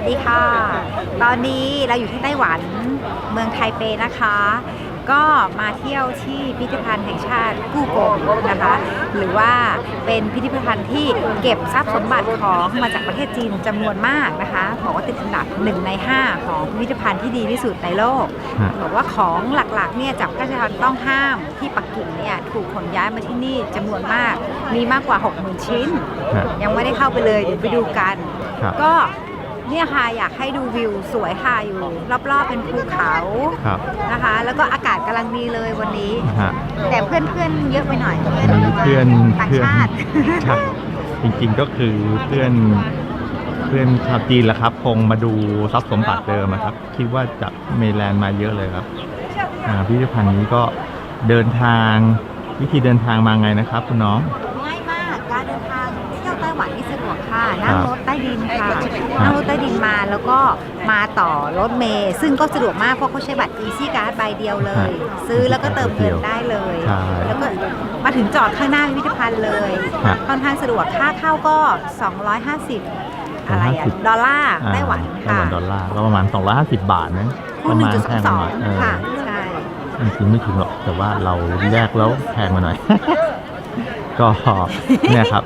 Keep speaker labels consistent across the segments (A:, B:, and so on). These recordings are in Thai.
A: วัสดีค่ะ ตอนนี้เราอยู่ที่ไต้หวันเมืองไทเปนะคะ ก็มาเที่ยวที่พิพิธภัณฑ์แห่งชาติกู้กงนะคะ หรือว่าเป็นพิพิธภัณฑ์ที่เก็บทรัพย์สมบัติของมาจากประเทศจีนจำนวนมากนะคะบอกว่าติดอันดับหนึ่งใน 5 ของพิพิธภัณฑ์ที่ดีที่สุดในโลก
B: ฮะ
A: บอกว่าของหลักๆเนี่ยจากพระราชทานต้องห้ามที่ปักกิ่งเนี่ยถูกขนย้ายมาที่นี่จำนวนมากมีมากกว่า 60,000 ชิ้น
B: ฮะ
A: ยังไม่ได้เข้าไปเลยเดี๋ยวไปดูกัน
B: ครับ
A: ก็ เนี่ยค่ะอยากให้ดูวิวสวยค่ะอยู่ รอบๆเป็นภูเขา
B: ครับ
A: นะคะ แล้วก็อากาศกำลังดีเลยวันนี้
B: ฮะ
A: แต่เพื่อนๆเยอะไปหน่อย
B: เพื่อน
A: ต่าง
B: เพื่อน
A: ชาติ
B: ใช่จริงๆก็คือเพื่อนเพื่อนชาวจีนแหละครับ คงมาดูทรัพย์สมบัติเดิมอะครับ คิดว่าจากเมแลนด์มาเยอะเลยครับอ่าพิพิธภัณฑ์นี้ก็เดินทางวิธีเดินทางมาไงนะครับ คุณน้อง
A: ง่ายมากการเดินทางเที่ยวไต้ หวันนี่สะดวกค่ะ
B: ครั
A: นั่ง
B: บ
A: รถใต้ดินค่ะ
B: ครับ
A: นั่งรถใต้ดินมาแล้วก็มาต่อรถเมล์ซึ่งก็สะดวกมากเพราะเขาใช้บัตร Easy Card ใบเดียวเลย ซื้อแล้วก็เติมเงินได้เลย
B: ใช่
A: แล้วก็มาถึงจอดข้างหน้าพิพิธภัณฑ์เลย
B: ฮะ
A: ค่อนข้างสะดวกค่าเข้าก็ 250 อะไรอะ
B: 250
A: ดอลลาร์
B: อ่า
A: ไต้หวัน
B: ไต้ห
A: ค่ะ
B: วันดอลลาร์ก็ประมาณ 250 บาทนะ
A: คู
B: ป
A: ณ
B: ระมาณแพงมาหน่อยเออ
A: 1.22ค่ะใช่
B: จริงๆไม่ถึงหรอกแต่ว่าเราแยกแล้วแพงมาหน่อย ก็เนี่ยครับ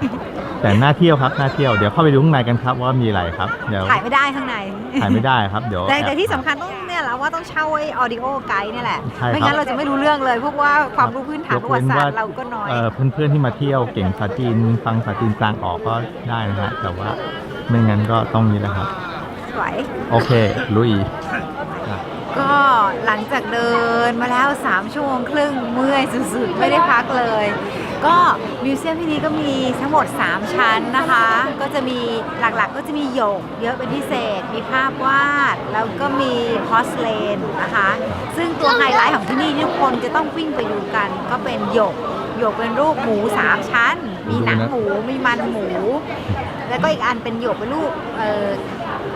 B: แต่น่าเที่ยวครับน่าเที่ยวเดี๋ยวเข้าไปดูข้างในกันครับว่ามีอะไรครับเดี๋ยว
A: ถ่ายไม่ได้ข้างใน
B: ถ่ายไม่ได้ครับเดี๋ยว
A: แต่
B: แอบ
A: แต่ที่สำคัญต้องเนี่ยแหละว่าต้องเช่าไอ้ออดิโอไกด์เนี่ยแหละ
B: ใช่ครับ
A: ไม่งั้นเราจะไม่รู้เรื่องเลยเพราะว่าความรู้พื้นฐานประวัติศาสตร์เราก็น้อย
B: เอ่อเพื่อนๆที่มาเที่ยวเก่งภาษาจีนฟังภาษาจีนกลางออกก็ได้นะฮะแต่ว่าไม่งั้นก็ต้องนี้แหละครับ
A: สวย
B: โอเคลุย
A: ก็หลังจากเดินมาแล้ว 3 ชั่วโมงครึ่งเมื่อยสุดๆ ไม่ได้พักเลย ก็มิวเซียมที่นี้ก็มีทั้งหมด 3 ชั้นนะคะ ก็จะมีหลักๆก็จะมีหยกเยอะเป็นพิเศษ มีภาพวาด แล้วก็มีพอสเลนนะคะ ซึ่งตัวไฮไลท์ของที่นี่ที่ทุกคนจะต้องวิ่งไปดูกัน ก็เป็นหยกหยกเป็นรูปหมู 3 ชั้น มีหนังหมู มีมันหมู แล้วก็อีกอันเป็นหยกเป็นรูปเอ่อ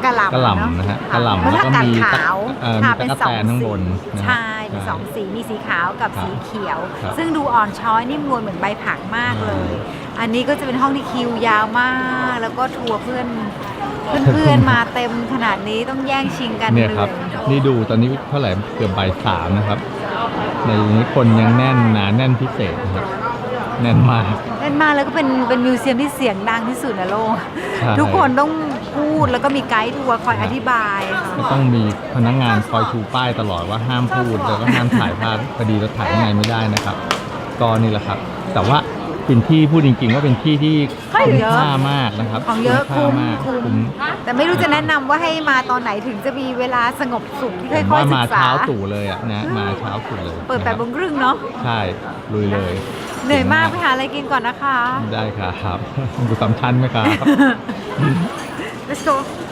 A: กระหล่ำ
B: กระหล่ำ
A: เอ
B: นะฮะ
A: ค่
B: กระหล่ำ
A: แล้ว
B: แล้วก็
A: ผักกาด
B: มี
A: ขาว
B: เอ่อมี
A: ค่ะ
B: ตะกั่วแตนข้างบนนะฮะ
A: ใช่เป็น
B: ใช่
A: สองสีมีสีขาวกับ
B: ครับ
A: สีเขียว
B: ครับ
A: ซึ่งดูอ่อนช้อยนิ่มนวลเหมือนใบผักมากเลย อันนี้ก็จะเป็นห้องที่คิวยาวมาก แล้วก็ทัวร์เพื่อนเพื่อนๆมาเต็มขนาดนี้ต้องแย่งชิงกัน
B: เนี่ยครับ
A: ล
B: นี่ดูตอนนี้เท่าไหร่เกือบบ่ายสามนะครับ ในนี้คนยังแน่นหนาแน่นพิเศษนะครับแน่นมาก
A: เล่นมากแล้วก็เป็นเป็นมิวเซียมที่เสียงดังที่สุดในโลก
B: ใช่
A: ทุกคนต้อง พูดแล้วก็มีไกด์ทัวร์คอยอธิบายค่ะ
B: ก็ต้องมีพนักงานคอยชูป้ายตลอดว่าห้ามพูดแล้วก็ห้ามถ่ายภาพพอดีเราถ่ายข้างในไม่ได้นะครับ ก็นี่แหละครับ แต่ว่าเป็นที่พูดจริงๆว่าเป็นที่ที่คุ้มค่ามากนะครับ
A: ของเยอะ
B: ค่า
A: คุ้ม
B: มาก
A: คุ้ม
B: คุ้ม
A: แต่ไม่รู้จะแนะนำว่าให้มาตอนไหนถึงจะมีเวลาสงบสุขที่
B: ผ
A: ค่
B: ม
A: อย
B: ว่า
A: ๆศึ
B: มาก
A: ษา
B: เช้าตู่เลยอะนะมาเช้าตู่เลย
A: เปิดแปด
B: นะ
A: โม
B: ครับ
A: งครึ่งเนาะ
B: ใช่ลุยเลย
A: เหนื่อยมากไปหาอะไรกินก่อนนะคะ
B: ได้ครับดูสำคัญไหมครับ
A: let's go